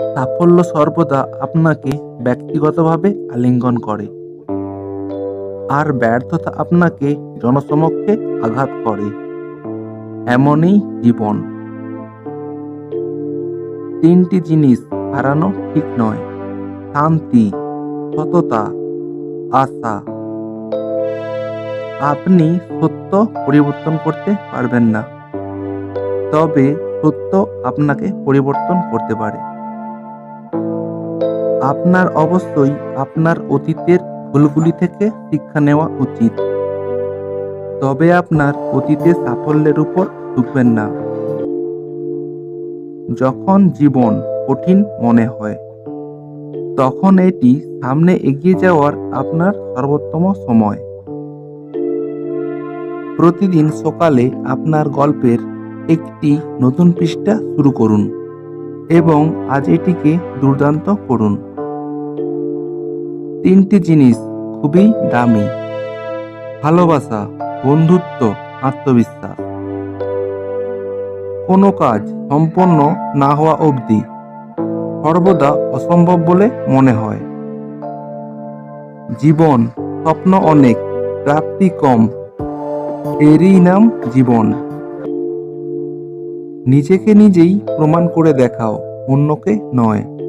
সাফল্য সর্বদা আপনাকে ব্যক্তিগতভাবে আলিঙ্গন করে। আর ব্যর্থতা আপনাকে জনসমক্ষে আঘাত করে। এমনই জীবন। তিনটি জিনিস হারানো ঠিক নয়। শান্তি, সততা, আশা। আপনি সত্য পরিবর্তন করতে পারবেন না। তবে সত্য আপনাকে পরিবর্তন করতে পারে। আপনার অবশ্যই আপনার অতীতের ভুলগুলি থেকে শিক্ষা নেওয়া উচিত। তবে আপনার অতীতের সাফল্যের উপর ঝুঁকবেন না। যখন জীবন কঠিন মনে হয়, তখন এটি সামনে এগিয়ে যাওয়ার আপনার সর্বোত্তম সময়। প্রতিদিন সকালে আপনার গল্পের একটি নতুন পৃষ্ঠা শুরু করুন। এবং আজ এটিকে দুর্দান্ত করুন। তিনটি জিনিস খুবই দামি। ভালোবাসা, বন্ধুত্ব, আত্মবিশ্বাস। কোনো কাজ সম্পন্ন না হওয়া অবধি সর্বদা অসম্ভব বলে মনে হয়। জীবন, স্বপ্ন অনেক, প্রাপ্তি কম। এরই নাম জীবন। নিজেকে নিজেই প্রমাণ করে দেখাও অন্যকে নয়।